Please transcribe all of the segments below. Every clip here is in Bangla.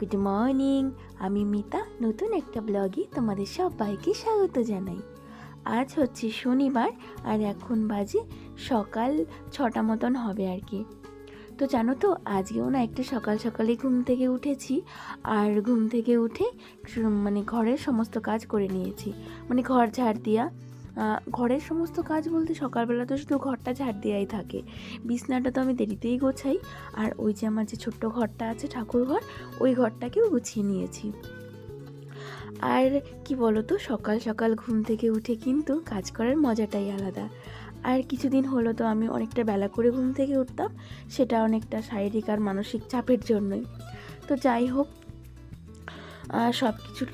গুড মর্নিং আমি মিতা, নতুন একটা ব্লগে তোমাদের সবাইকে স্বাগত জানাই। আজ হচ্ছে শনিবার আর এখন বাজে সকাল ছটা মতন হবে আর কি। তো জানো তো, আজকেও না একটা সকাল সকালে ঘুম থেকে উঠেছি আর ঘুম থেকে উঠে মানে ঘরের সমস্ত কাজ করে নিয়েছি। মানে ঘর ঝাড় দিয়া ঘরের সমস্ত কাজ বলতে সকালবেলা তো শুধু ঘরটা ঝাড় দেওয়াই থাকে। বিছনাটা তো আমি দেরিতেই গোছাই। আর ওই যে আমার যে ছোট্ট ঘরটা আছে, ঠাকুর ঘর, ওই ঘরটাকেও গুছিয়ে নিয়েছি। আর কি বলো তো সকাল সকাল ঘুম থেকে উঠে কিন্তু কাজ করার মজাটাই আলাদা। আর কিছুদিন হলো তো আমি অনেকটা বেলা করে ঘুম থেকে উঠতাম, সেটা অনেকটা শারীরিক আর মানসিক চাপের জন্যই। তো যাই হোক সব কিছু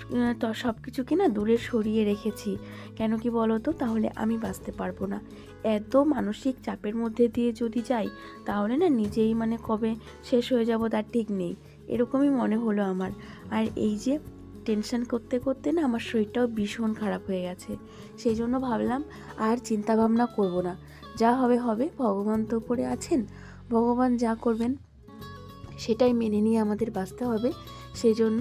সব কিছুকে না দূরে সরিয়ে রেখেছি। কেন কি বলো তো তাহলে আমি বাঁচতে পারব না। এত মানসিক চাপের মধ্যে দিয়ে যদি যাই, তাহলে না নিজেই মানে কবে শেষ হয়ে যাব তার ঠিক নেই। এরকমই মনে হলো আমার। আর এই যে টেনশন করতে করতে না আমার শরীরটাও ভীষণ খারাপ হয়ে গেছে। সেই জন্য ভাবলাম আর চিন্তা ভাবনা করব না। যা হবে হবে, ভগবান তো উপরে আছেন। ভগবান যা করবেন, সেটাই মেনে নিয়ে আমাদের বাঁচতে হবে। সেই জন্য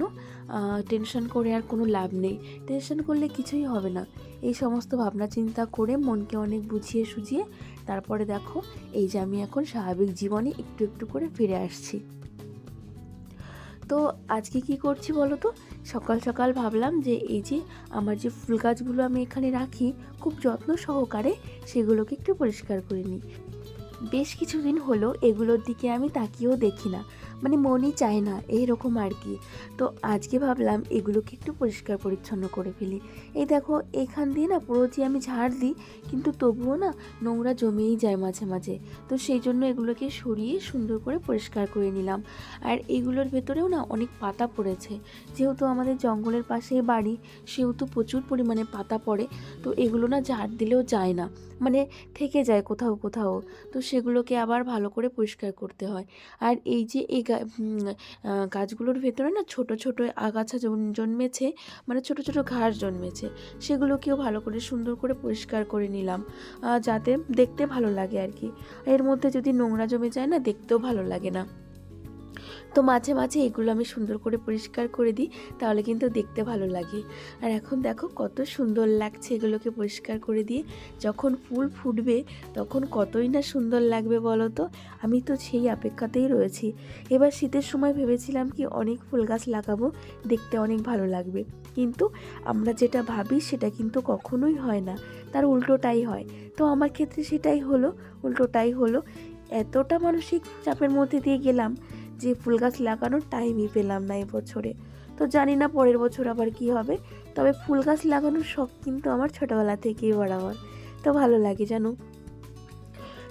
টেনশন করে আর কোনো লাভ নেই। টেনশন করলে কিছুই হবে না। এই সমস্ত ভাবনা চিন্তা করে মনকে অনেক বুঝিয়ে সুঝিয়ে তারপরে দেখো, এই যে আমি এখন স্বাভাবিক জীবনে একটু একটু করে ফিরে আসছি। তো আজকে কি করছি বলো তো? সকাল সকাল ভাবলাম যে এই যে আমার যে ফুল গাছগুলো আমি এখানে রাখি, খুব যত্ন সহকারে সেগুলোকে একটু পরিষ্কার করে নিই। বেশ কিছুদিন হলো এগুলোর দিকে আমি তাকিয়েও দেখি না। মানে মনই চায় না, এইরকম আর কি। তো আজকে ভাবলাম এগুলোকে একটু পরিষ্কার পরিচ্ছন্ন করে ফেলি। এই দেখো, এখান দিয়ে না পুরো যে আমি ঝাড় দিই, কিন্তু তবুও না নোংরা জমেই যায় মাঝে মাঝে। তো সেই জন্য এগুলোকে সরিয়ে সুন্দর করে পরিষ্কার করে নিলাম। আর এগুলোর ভেতরেও না অনেক পাতা পড়েছে। যেহেতু আমাদের জঙ্গলের পাশে বাড়ি, সেহেতু প্রচুর পরিমাণে পাতা পড়ে, তো এগুলো না ঝাড় দিলেও যায় না। মানে থেকে যায় কোথাও কোথাও। তো সেগুলোকে আবার ভালো করে পরিষ্কার করতে হয়। আর এই যে এই গাছগুলোর ভেতরে না ছোট ছোট আগাছা জন- জন্মেছে মানে ছোট ছোট ঘাস জন্মেছে, সেগুলোকেও ভালো করে সুন্দর করে পরিষ্কার করে নিলাম যাতে দেখতে ভালো লাগে আর কি। এর মধ্যে যদি নোংরা জমে যায় না, দেখতেও ভালো লাগে না। তো মাঝে মাঝে এগুলো আমি সুন্দর করে পরিষ্কার করে দিই, তাহলে কিন্তু দেখতে ভালো লাগে। আর এখন দেখো কত সুন্দর লাগছে এগুলোকে পরিষ্কার করে দিয়ে। যখন ফুল ফুটবে, তখন কতই না সুন্দর লাগবে বলো তো? আমি তো সেই অপেক্ষাতেই রয়েছি। এবার শীতের সময় ভেবেছিলাম কি অনেক ফুল গাছ লাগাবো, দেখতে অনেক ভালো লাগবে। কিন্তু আমরা যেটা ভাবি সেটা কিন্তু কখনোই হয় না। তার উল্টোটাই হয়। তো আমার ক্ষেত্রে সেটাই হলো, উল্টোটাই হলো। এতটা মানসিক চাপের মধ্যে দিয়ে গেলাম যে ফুল গাছ লাগানোর টাইমই পেলাম না এবছরে তো জানি না পরের বছর আবার কি হবে, তবে ফুল গাছ লাগানোর শখ কিন্তু আমার ছোটোবেলা থেকেই বরাবর। তো ভালো লাগে জানো?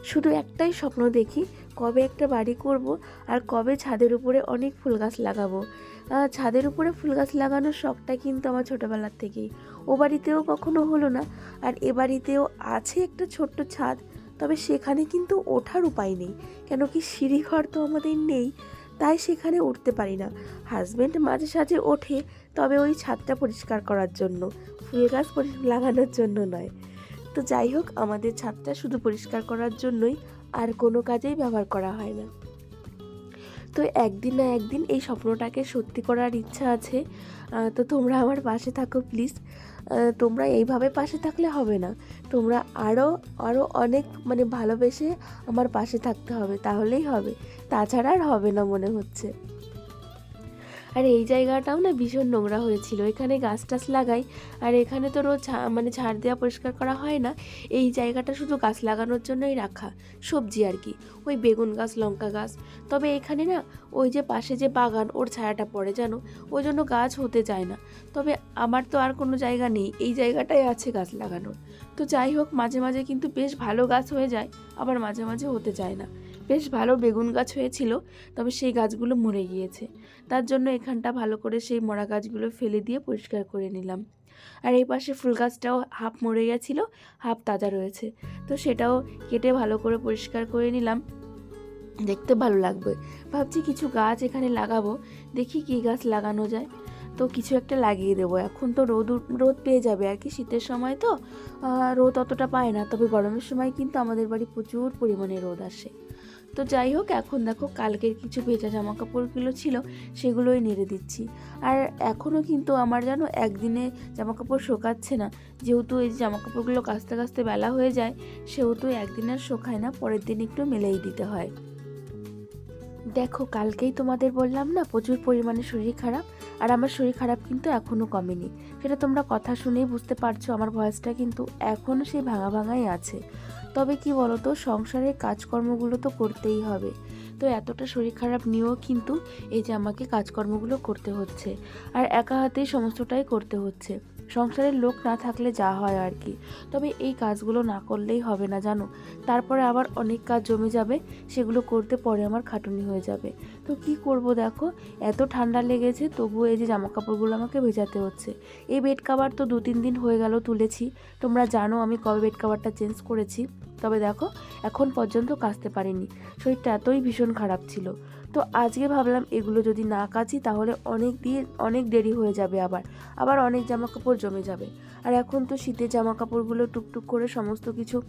শুধু একটাই স্বপ্ন দেখি, কবে একটা বাড়ি করব আর কবে ছাদের উপরে অনেক ফুল গাছ লাগাবো। ছাদের উপরে ফুল গাছ লাগানোর শখটা কিন্তু আমার ছোটোবেলার থেকেই। ও বাড়িতেও কখনো হলো না, আর এ বাড়িতেও আছে একটা ছোট্ট ছাদ তবে সেখানে কিন্তু ওঠার উপায় নেই কেন কি সিঁড়িঘর তো আমাদের নেই, তাই সেখানে উঠতে পারি না। হাজব্যান্ড মাঝে সাঝে ওঠে, তবে ওই ছাদটা পরিষ্কার করার জন্য ফুল গাছ লাগানোর জন্য নয়। তো যাই হোক, আমাদের ছাদটা শুধু পরিষ্কার করার জন্যই আর কোনো কাজেই ব্যবহার করা হয় না। তো একদিন না একদিন এই স্বপ্নটাকে সত্যি করার ইচ্ছা আছে। তো তোমরা আমার পাশে থাকো প্লিজ। তোমরা এইভাবে পাশে থাকলে হবে না। তোমরা আরও আরও অনেক মানে ভালোবেসে আমার পাশে থাকতে হবে, তাহলেই হবে। তাছাড়া আর হবে না মনে হচ্ছে। আর এই জায়গাটাও না ভীষণ নোংরা হয়েছিল। এখানে গাছ টাছ লাগাই, আর এখানে তো রোজ মানে ঝাড় দেওয়া পরিষ্কার করা হয় না। এই জায়গাটা শুধু গাছ লাগানোর জন্যই রাখা, সবজি আর কি। ওই বেগুন গাছ, লঙ্কা গাছ। তবে এখানে না ওই যে পাশে যে বাগান, ওর ছায়াটা পড়ে জানো? ওই জন্য গাছ হতে যায় না। তবে আমার তো আর কোনো জায়গা নেই, এই জায়গাটাই আছে গাছ লাগানোর। তো যাই হোক, মাঝে মাঝে কিন্তু বেশ ভালো গাছ হয়ে যায়, আবার মাঝে মাঝে হতে যায় না। বেশ ভালো বেগুন গাছ হয়েছিল, তবে সেই গাছগুলো মরে গিয়েছে। তার জন্য এখানটা ভালো করে সেই মরা গাছগুলো ফেলে দিয়ে পরিষ্কার করে নিলাম। আর এই পাশে ফুল গাছটাও হাফ মরে গেছিল, হাফ তাজা রয়েছে। তো সেটাও কেটে ভালো করে পরিষ্কার করে নিলাম। দেখতে ভালো লাগবে। ভাবছি কিছু গাছ এখানে লাগাবো, দেখি কী গাছ লাগানো যায়। তো কিছু একটা লাগিয়ে দেবো। এখন তো রোদ রোদ পেয়ে যাবে। আর কি শীতের সময় তো রোদ অতটা পায় না। তবে গরমের সময় কিন্তু আমাদের বাড়ি প্রচুর পরিমাণে রোদ আসে। তো যাই হোক, এখন দেখো কালকের কিছু ভেজা জামা কাপড়গুলো ছিল, সেগুলোই নেড়ে দিচ্ছি। আর এখনও কিন্তু আমার জানো একদিনে জামা কাপড় শোকাচ্ছে না। যেহেতু এই জামা কাপড়গুলো কাচতে কাচতে বেলা হয়ে যায়, সেহেতু একদিন আর শোকায় না, পরের দিন একটু মেলেই দিতে হয়। দেখো, কালকেই তোমাদের বললাম না, প্রচুর পরিমাণে শরীর খারাপ, আর আমার শরীর খারাপ কিন্তু এখনও কমেনি। সেটা তোমরা কথা শুনেই বুঝতে পারছ, আমার ভয়েসটা কিন্তু এখনও সেই ভাঙা ভাঙাই আছে। তবে কি বলতো, সংসারের কাজকর্মগুলো তো করতেই হবে। তো এতটা শরীর খারাপ নিয়েও কিন্তু এই যে আমাকে কাজকর্মগুলো করতে হচ্ছে, আর একা হাতেই সমস্তটাই করতে হচ্ছে। সংসারের লোক না থাকলে যা হয় আর কি। তবে এই কাজগুলো না করলেই হবে না, জানো? তারপরে আবার অনেক কাজ জমে যাবে, সেগুলো করতে পরে আমার খাটুনি হয়ে যাবে। তো কি করব দেখো? এত ঠান্ডা লেগেছে, তবুও এই যে জামা কাপড়গুলো আমাকে ভেজাতে হচ্ছে। এই বেড কাভার তো দু তিন দিন হয়ে গেল তুলেছি। তোমরা জানো আমি কবে বেড কাভারটা চেঞ্জ করেছি। তবে দেখো, এখন পর্যন্ত কাচতে পারিনি। শরীরটা এতই ভীষণ খারাপ ছিল। তো আজকে ভাবলাম এগুলো যদি না কাচি তাহলে অনেক দিয়ে অনেক দেরি হয়ে যাবে আবার। আবার অনেক জামা কাপড় জমে যাবে। আর এখন তো শীতের জামা কাপড়গুলো টুকটুক করে সমস্ত কিছু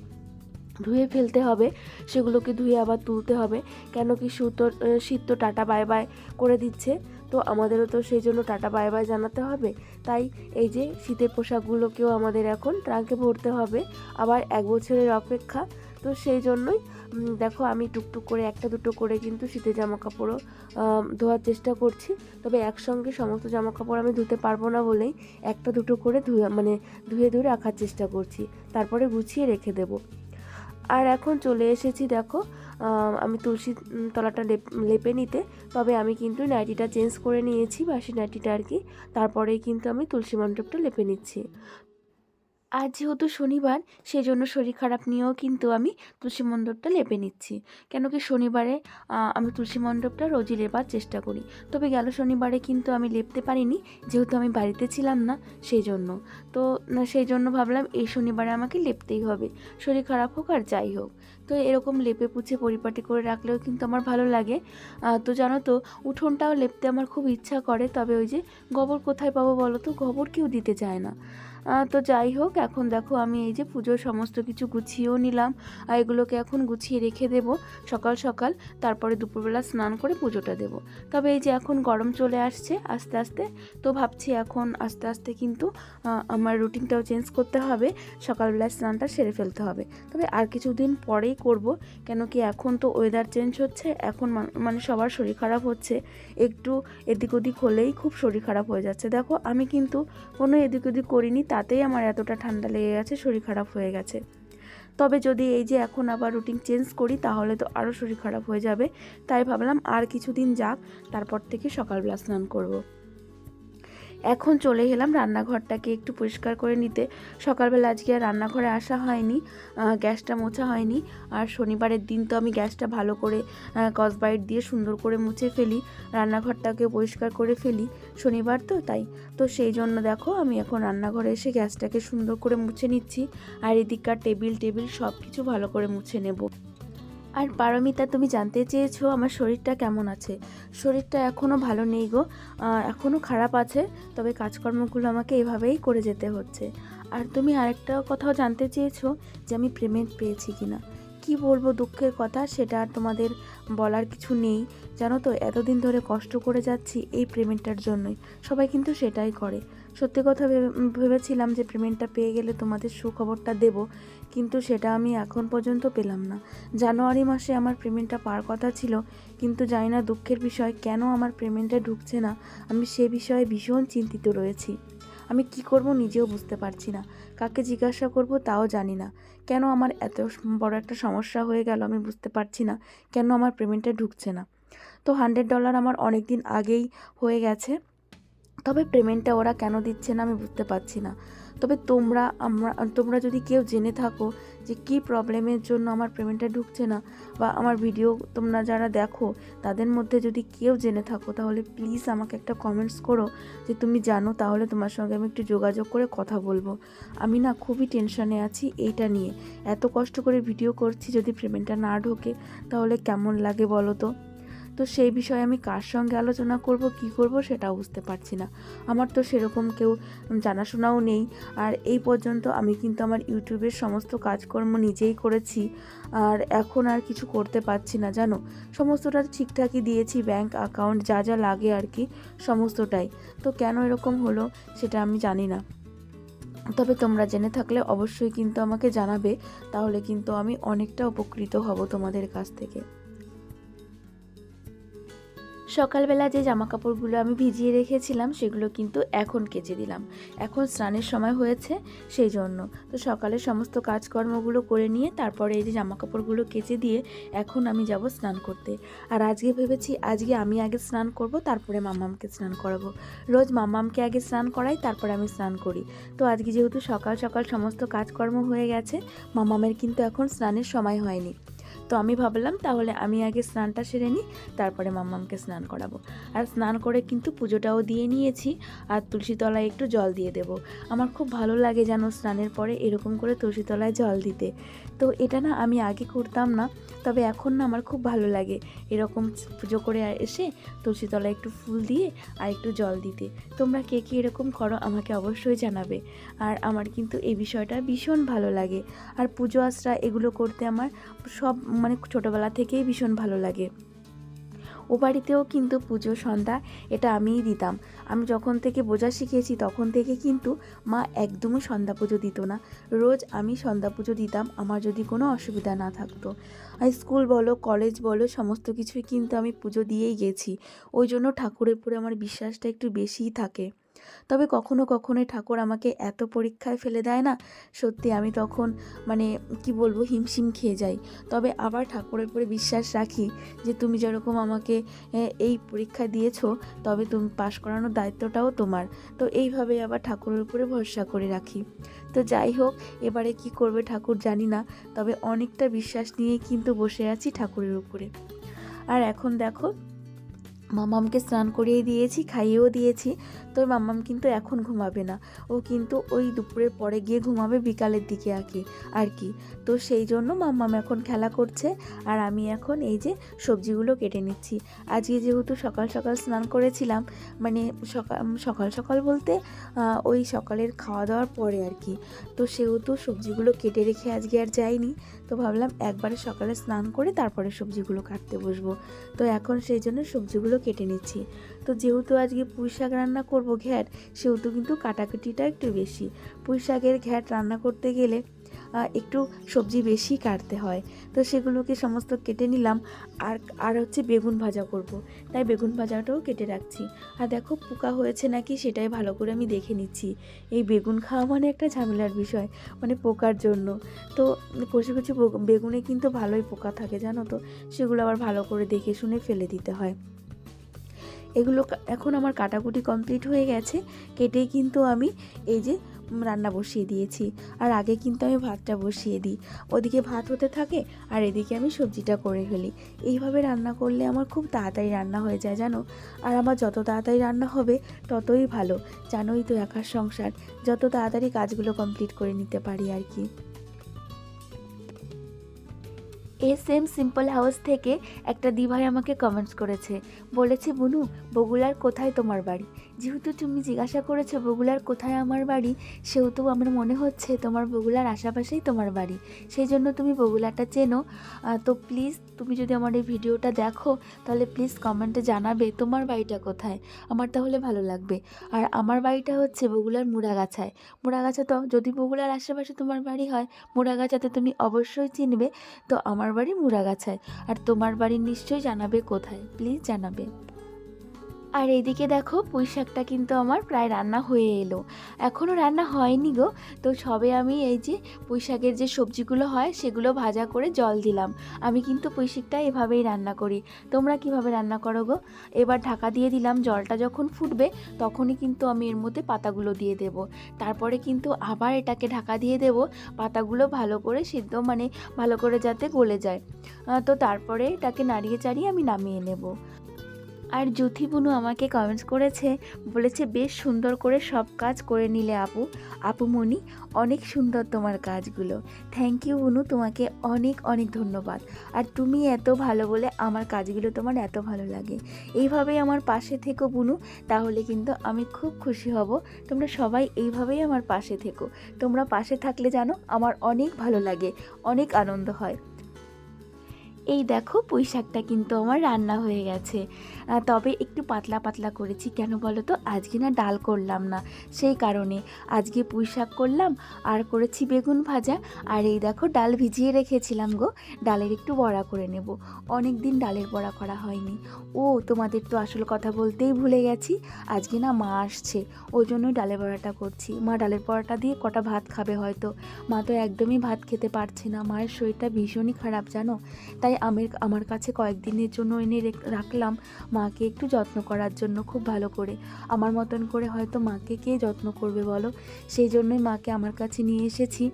ধুয়ে ফেলতে হবে। সেগুলোকে ধুয়ে আবার তুলতে হবে। কেন কি সুতো শীত তো টাটা বাই বাই করে দিচ্ছে। তো আমাদেরও তো সেই জন্য টাটা বাই বাই জানাতে হবে। তাই এই যে শীতের পোশাকগুলোকেও আমাদের এখন ট্রাঙ্কে ভরতে হবে। আবার এক বছরের অপেক্ষা। তো সেই জন্যই দেখো আমি টুকটুক করে একটা দুটো করে কিন্তু শীতের জামা কাপড়ও ধোয়ার চেষ্টা করছি। তবে একসঙ্গে সমস্ত জামা কাপড় আমি ধুতে পারব না বলেই একটা দুটো করে ধুয়ে মানে ধুয়ে ধুয়ে রাখার চেষ্টা করছি। তারপরে গুছিয়ে রেখে দেবো। আর এখন চলে এসেছি দেখো আমি তুলসী তলাটা লেপে নিতে। তবে আমি কিন্তু নাইটিটা চেঞ্জ করে নিয়েছি, বাসি নাইটিটা আর কি। তারপরেই কিন্তু আমি তুলসী মণ্ডপটা লেপে নিচ্ছি। আজ যেহেতু শনিবার সেই জন্য শরীর খারাপ নিয়েও কিন্তু আমি তুলসী মণ্ডপটা লেপে নিচ্ছি। কেন কি শনিবারে আমি তুলসী মণ্ডপটা রোজই লেপার চেষ্টা করি। তবে গেল শনিবারে কিন্তু আমি লেপতে পারিনি, যেহেতু আমি বাড়িতে ছিলাম না সেই জন্য তো সেই জন্য ভাবলাম এই শনিবারে আমাকে লেপতেই হবে। শরীর খারাপ হোক আর যাই হোক। তো এরকম লেপে পুছে পরিপাটি করে রাখলেও কিন্তু আমার ভালো লাগে। তো জানো তো, উঠোনটাও লেপতে আমার খুব ইচ্ছা করে, তবে ওই যে গোবর কোথায় পাবো বলো তো? গোবর কেউ দিতে চায় না। তো যাই হোক, এখন দেখো আমি এই যে পুজোর সমস্ত কিছু গুছিয়েও নিলাম। আর এগুলোকে এখন গুছিয়ে রেখে দেব সকাল সকাল। তারপরে দুপুরবেলা স্নান করে পুজোটা দেব। তবে এই যে এখন গরম চলে আসছে আস্তে আস্তে, তো ভাবছি এখন আস্তে আস্তে কিন্তু আমার রুটিনটাও চেঞ্জ করতে হবে। সকালবেলা স্নানটা সেরে ফেলতে হবে। তবে আর কিছুদিন পরেই করব, কেন কি এখন তো ওয়েদার চেঞ্জ হচ্ছে, এখন মানে সবার শরীর খারাপ হচ্ছে। একটু এদিক ওদিক হলেই খুব শরীর খারাপ হয়ে যাচ্ছে। দেখো, আমি কিন্তু কোনো এদিক ওদিক করিনি তাতেই আমার এতটা ঠান্ডা লেগে গেছে, শরীর খারাপ হয়ে গেছে। তবে যদি এই যে এখন আবার রুটিন চেঞ্জ করি, তাহলে তো আরও শরীর খারাপ হয়ে যাবে। তাই ভাবলাম আর কিছুদিন যাক, তারপর থেকে সকালবেলা স্নান করব। এখন চলে গেলাম রান্নাঘরটাকে একটু পরিষ্কার করে নিতে। সকালবেলা আজকে আর রান্নাঘরে আসা হয়নি গ্যাসটা মোছা হয়নি। আর শনিবারের দিন তো আমি গ্যাসটা ভালো করে কসবাইট দিয়ে সুন্দর করে মুছে ফেলি রান্নাঘরটাকে পরিষ্কার করে ফেলি। শনিবার তো তাই। তো সেই জন্য দেখো আমি এখন রান্নাঘরে এসে গ্যাসটাকে সুন্দর করে মুছে নিচ্ছি। আর এদিককার টেবিল টেবিল সব কিছু ভালো করে মুছে নেব। আর পারমিতা, তুমি জানতে চেয়েছো আমার শরীরটা কেমন আছে। শরীরটা এখনও ভালো নেই গো এখনও খারাপ আছে, তবে কাজকর্মগুলো আমাকে এভাবেই করে যেতে হচ্ছে। আর তুমি আরেকটা কথাও জানতে চেয়েছো যে আমি পেমেন্ট পেয়েছি কিনা। কি বলব দুঃখের কথা, সেটা আর তোমাদের বলার কিছু নেই। জানো তো, এতদিন ধরে কষ্ট করে যাচ্ছি এই পেমেন্টটার জন্যই। সবাই কিন্তু সেটাই করে। সত্যি কথা ভেবেছিলাম যে পেমেন্টটা পেয়ে গেলে তোমাদের সুখবরটা দেব। কিন্তু সেটা আমি এখন পর্যন্ত পেলাম না। জানুয়ারি মাসে আমার পেমেন্টটা পার কথা ছিল, কিন্তু জানি না দুঃখের বিষয় কেন আমার পেমেন্টটা ঢুকছে না। আমি সে বিষয়ে ভীষণ চিন্তিত রয়েছি। আমি কি করব নিজেও বুঝতে পারছি না। কাকে জিজ্ঞাসা করব তাও জানি না। কেন আমার এত বড় একটা সমস্যা হয়ে গেল আমি বুঝতে পারছি না। কেন আমার পেমেন্টটা ঢুকছে না? তো হান্ড্রেড ডলার আমার অনেক দিন আগেই হয়ে গেছে। তবে পেমেন্টটা ওরা কেন দিচ্ছে না আমি বুঝতে পারছি না। তবে তোমরা আমরা, তোমরা যদি কেউ জেনে থাকো যে কী প্রবলেমের জন্য আমার পেমেন্টটা ঢুকছে না বা আমার ভিডিও তোমরা যারা দেখো, তাদের মধ্যে যদি কেউ জেনে থাকো, তাহলে প্লিজ আমাকে একটা কমেন্টস করো যে তুমি জানো, তাহলে তোমার সঙ্গে আমি একটু যোগাযোগ করে কথা বলব। আমি না খুবই টেনশনে আছি এইটা নিয়ে। এত কষ্ট করে ভিডিও করছি যদি পেমেন্টটা না ঢোকে, তাহলে কেমন লাগে বলো তো? তো সেই বিষয়ে আমি কার সঙ্গে আলোচনা করব, কি করব সেটা বুঝতে পারছি না। আমার তো সেরকম কেউ জানাশোনাও নেই। আর এই পর্যন্ত আমি কিন্তু আমার ইউটিউবের সমস্ত কাজকর্ম নিজেই করেছি। আর এখন আর কিছু করতে পারছি না, জানো? সমস্তটা ঠিকঠাকই দিয়েছি ব্যাংক অ্যাকাউন্ট যা যা লাগে আর কি, সমস্তটাই। তো কেন এরকম হলো সেটা আমি জানি না। তবে তোমরা জেনে থাকলে অবশ্যই কিন্তু আমাকে জানাবে, তাহলে কিন্তু আমি অনেকটা উপকৃত হব তোমাদের কাছ থেকে। সকালবেলা যে জামা কাপড়গুলো আমি ভিজিয়ে রেখেছিলাম, সেগুলো কিন্তু এখন কেচে দিলাম। এখন স্নানের সময় হয়েছে সেই জন্য। তো সকালে সমস্ত কাজকর্মগুলো করে নিয়ে তারপরে এই যে জামা কাপড়গুলো কেচে দিয়ে এখন আমি যাব স্নান করতে। আর আজকে ভেবেছি, আজকে আমি আগে স্নান করব, তারপরে মামামকে স্নান করাবো। রোজ মামামকে আগে স্নান করাই, তারপরে আমি স্নান করি। তো আজকে যেহেতু সকাল সকাল সমস্ত কাজকর্ম হয়ে গেছে, মামামের কিন্তু এখন স্নানের সময় হয়নি। তো আমি ভাবলাম তাহলে আমি আগে স্নানটা সেরে নিই, তারপরে মাম্মামকে স্নান করাবো। আর স্নান করে কিন্তু পুজোটাও দিয়ে নিয়েছি, আর তুলসীতলায় একটু জল দিয়ে দেব। আমার খুব ভালো লাগে যেন স্নানের পরে এরকম করে তুলসীতলায় জল দিতে। তো এটা না আমি আগে করতাম না, তবে এখন না আমার খুব ভালো লাগে। এরকম পুজো করে এসে তুলসীতলায় একটু ফুল দিয়ে আর একটু জল দিতে। তোমরা কে কে এরকম করো আমাকে অবশ্যই জানাবে। আর আমার কিন্তু এই বিষয়টা ভীষণ ভালো লাগে। আর পুজো আশ্রা এগুলো করতে আমার সব মানে ছোটোবেলা থেকেই ভীষণ ভালো লাগে। ও বাড়িতেও কিন্তু পুজো সন্ধ্যা এটা আমিই দিতাম। আমি যখন থেকে বোঝা শিখেছি তখন থেকে কিন্তু মা একদমই সন্ধ্যা পুজো দিত না। রোজ আমি সন্ধ্যা পুজো দিতাম, আমার যদি কোনো অসুবিধা না থাকতো। আর স্কুল বলো, কলেজ বলো, সমস্ত কিছুই কিন্তু আমি পুজো দিয়েই গেছি। ওই জন্য ঠাকুরের উপরে আমার বিশ্বাসটা একটু বেশিই থাকে। তবে কখনো কখনো ঠাকুর আমাকে এত পরীক্ষায় ফেলে দেয় না, সত্যি আমি তখন মানে কি বলব, হিমশিম খেয়ে যাই। তবে আবার ঠাকুরের উপরে বিশ্বাস রাখি যে তুমি যেরকম আমাকে এই পরীক্ষা দিয়েছ, তবে তুমি, পাশ করানোর দায়িত্বটাও তোমার। তো এইভাবে আবার ঠাকুরের উপরে ভরসা করে রাখি। তো যাই হোক, এবারে কি করবে ঠাকুর জানি না, তবে অনেকটা বিশ্বাস নিয়েই কিন্তু বসে আছি ঠাকুরের উপরে। আর এখন দেখো, মামামকে স্নান করিয়ে দিয়েছি, খাইয়েও দিয়েছি। তো মাম্মাম কিন্তু এখন ঘুমাবে না। ও কিন্তু ওই দুপুরের পরে গিয়ে ঘুমাবে বিকালের দিকে আঁকি আর কি, তো সেই জন্য মাম্মাম এখন খেলা করছে আর আমি এখন এই যে সবজিগুলো কেটে নিচ্ছি। আজকে যেহেতু সকাল সকাল স্নান করেছিলাম মানে সকাল সকাল সকাল বলতে ওই সকালের খাওয়া দাওয়ার পরে আর কি। তো সেহেতু সবজিগুলো কেটে রেখে আজকে আর যাইনি, তো ভাবলাম একবারে সকালে স্নান করে তারপরে সবজিগুলো কাটতে বসবো। তো এখন সেই জন্য সবজিগুলো কেটে নিচ্ছি। তো যেহেতু আজকে পুঁই শাক রান্না করব ঘ্যাট? সেহেতু কিন্তু কাটাকুটিটা একটু বেশি। পুঁই শাকের ঘ্যাট রান্না করতে গেলে একটু সবজি বেশি কাটতে হয়। তো সেগুলোকে সমস্ত কেটে নিলাম। আর আর হচ্ছে বেগুন ভাজা করব। তাই বেগুন ভাজাটাও কেটে রাখছি। আর দেখো পোকা হয়েছে নাকি সেটাই ভালো করে আমি দেখে নিচ্ছি। এই বেগুন খাওয়া মানে একটা ঝামেলার বিষয় মানে পোকার জন্য। তো কচি কচি বেগুনে কিন্তু ভালোই পোকা থাকে, জানো তো? সেগুলো আবার ভালো করে দেখে শুনে ফেলে দিতে হয়। এগুলো এখন আমার কাটাকুটি কমপ্লিট হয়ে গেছে। কেটেই কিন্তু আমি এই যে রান্না বসিয়ে দিয়েছি। আর আগে কিন্তু আমি ভাতটা বসিয়ে দিই। ওদিকে ভাত হতে থাকে আর এদিকে আমি সবজিটা করে ফেলি। এইভাবে রান্না করলে আমার খুব তাড়াতাড়ি রান্না হয়ে যায়, জানো? আর আমার যত তাড়াতাড়ি রান্না হবে ততই ভালো। জানোই তো একার সংসার। যত তাড়াতাড়ি কাজগুলো কমপ্লিট করে নিতে পারি আর কি। এস এম সিম্পল হাউস থেকে একটা দিভাই আমাকে কমেন্টস করেছে। বলেছে, বুনু বগুলার কোথায় তোমার বাড়ি? যেহেতু তুমি জিজ্ঞাসা করেছ বগুলার কোথায় আমার বাড়ি, সেহেতু আমার মনে হচ্ছে তোমার বগুলার আশেপাশেই তোমার বাড়ি। সেই জন্য তুমি বগুলাটা চেনো। তো প্লিজ তুমি যদি আমার এই ভিডিওটা দেখো, তাহলে প্লিজ কমেন্টে জানাবে তোমার বাড়িটা কোথায়। আমার তাহলে ভালো লাগবে। আর আমার বাড়িটা হচ্ছে বগুলার মুড়াগাছায়। মুড়াগাছা তো যদি বগুলার আশেপাশে তোমার বাড়ি হয়, মুড়াগাছাতে তুমি অবশ্যই চিনবে। তো আমার বাড়ি মুড়াগাছায়। আর তোমার বাড়ি নিশ্চয়ই জানাবে কোথায়। প্লিজ জানাবে। আর এদিকে দেখো পুঁই শাকটা কিন্তু আমার প্রায় রান্না হয়ে এলো। এখনও রান্না হয়নি গো। তো সবে আমি এই যে পুঁই শাকের যে সবজিগুলো হয় সেগুলো ভাজা করে জল দিলাম। আমি কিন্তু পুঁই শাকটা এভাবেই রান্না করি। তোমরা কীভাবে রান্না করো গো? এবার ঢাকা দিয়ে দিলাম, জলটা যখন ফুটবে তখনই কিন্তু আমি এর মধ্যে পাতাগুলো দিয়ে দেব। তারপরে কিন্তু আবার এটাকে ঢাকা দিয়ে দেব, পাতাগুলো ভালো করে সিদ্ধ মানে ভালো করে যাতে গলে যায়। তো তারপরে এটাকে নাড়িয়ে চাড়িয়ে আমি নামিয়ে নেব। আর জ্যোতি বুনু আমাকে কমেন্টস করেছে, বলেছে, বেশ সুন্দর করে সব কাজ করে নিলে আপু। আপু মনি, অনেক সুন্দর তোমার কাজগুলো। থ্যাংক ইউ বুনু, তোমাকে অনেক অনেক ধন্যবাদ। আর তুমি এত ভালো বলে আমার কাজগুলো তোমার এত ভালো লাগে। এইভাবেই আমার পাশে থেকো বুনু, তাহলে কিন্তু আমি খুব খুশি হব। তোমরা সবাই এইভাবেই আমার পাশে থেকো। তোমরা পাশে থাকলে জানো, আমার অনেক ভালো লাগে, অনেক আনন্দ হয়। এই দেখো পুঁই শাকটা কিন্তু আমার রান্না হয়ে গেছে। তবে একটু পাতলা পাতলা করেছি কেন বলো তো? আজকে না ডাল করলাম না, সেই কারণে। আজকে পুঁই শাক করলাম, আর করেছি বেগুন ভাজা। আর এই দেখো ডাল ভিজিয়ে রেখেছিলাম গো, ডালের একটু বড়া করে নেব। অনেক দিন ডালের বড়া করা হয়নি। ও, তোমাদের তো আসল কথা বলতেই ভুলে গেছি। আজকে না মা আসছে, ওই জন্যই ডালের বড়াটা করছি। মা ডালের বড়াটা দিয়ে কটা ভাত খাবে হয়তো? মা তো একদমই ভাত খেতে পারছে না, মায়ের শরীরটা ভীষণই খারাপ জানো? তাই আমি আমার কাছে কয়েকদিনের জন্য এনে রেখ- রাখলাম মাকে একটু যত্ন করার জন্য খুব ভালো করে। আমার মতন করে হয়তো মাকে কে যত্ন করবে বলো? সেই জন্যই মাকে আমার কাছে নিয়ে এসেছি।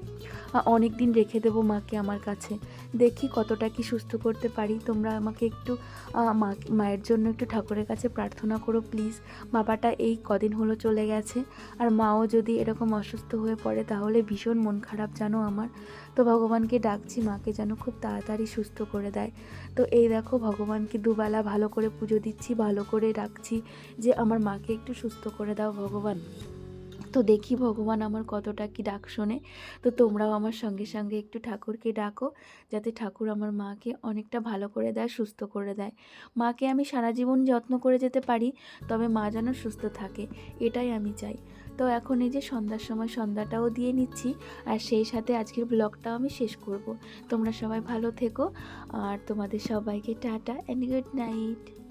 অনেক দিন রেখে দেবো মাকে আমার কাছে। দেখি কতটা কি সুস্থ করতে পারি। তোমরা আমাকে একটু মা, মায়ের জন্য একটু ঠাকুরের কাছে প্রার্থনা করো প্লিজ। বাবাটা এই কদিন হলো চলে গেছে। আর মাও যদি এরকম অসুস্থ হয়ে পড়ে তাহলে ভীষণ মন খারাপ জানো আমার। তো ভগবানকে ডাকছি মাকে যেন খুব তাড়াতাড়ি সুস্থ করে দেয়। তো এই দেখো ভগবানকে দুবেলা ভালো করে পুজো দিচ্ছি, ভালো করে ডাকছি যে আমার মাকে একটু সুস্থ করে দাও ভগবান। তো দেখি ভগবান আমার কতটা কি ডাক শোনে। তো তোমরাও আমার সঙ্গে সঙ্গে একটু ঠাকুরকে ডাকো যাতে ঠাকুর আমার মাকে অনেকটা ভালো করে দেয়, সুস্থ করে দেয়। মাকে আমি সারা জীবন যত্ন করে যেতে পারি, তবে মা যেন সুস্থ থাকে, এটাই আমি চাই। তো এখন এই যে সন্ধ্যার সময় সন্ধ্যাটাও দিয়ে নিচ্ছি। আর সেই সাথে আজকের ব্লগটাও আমি শেষ করব। তোমরা সবাই ভালো থেকো। আর তোমাদের সবাইকে টাটা অ্যান্ড গুড নাইট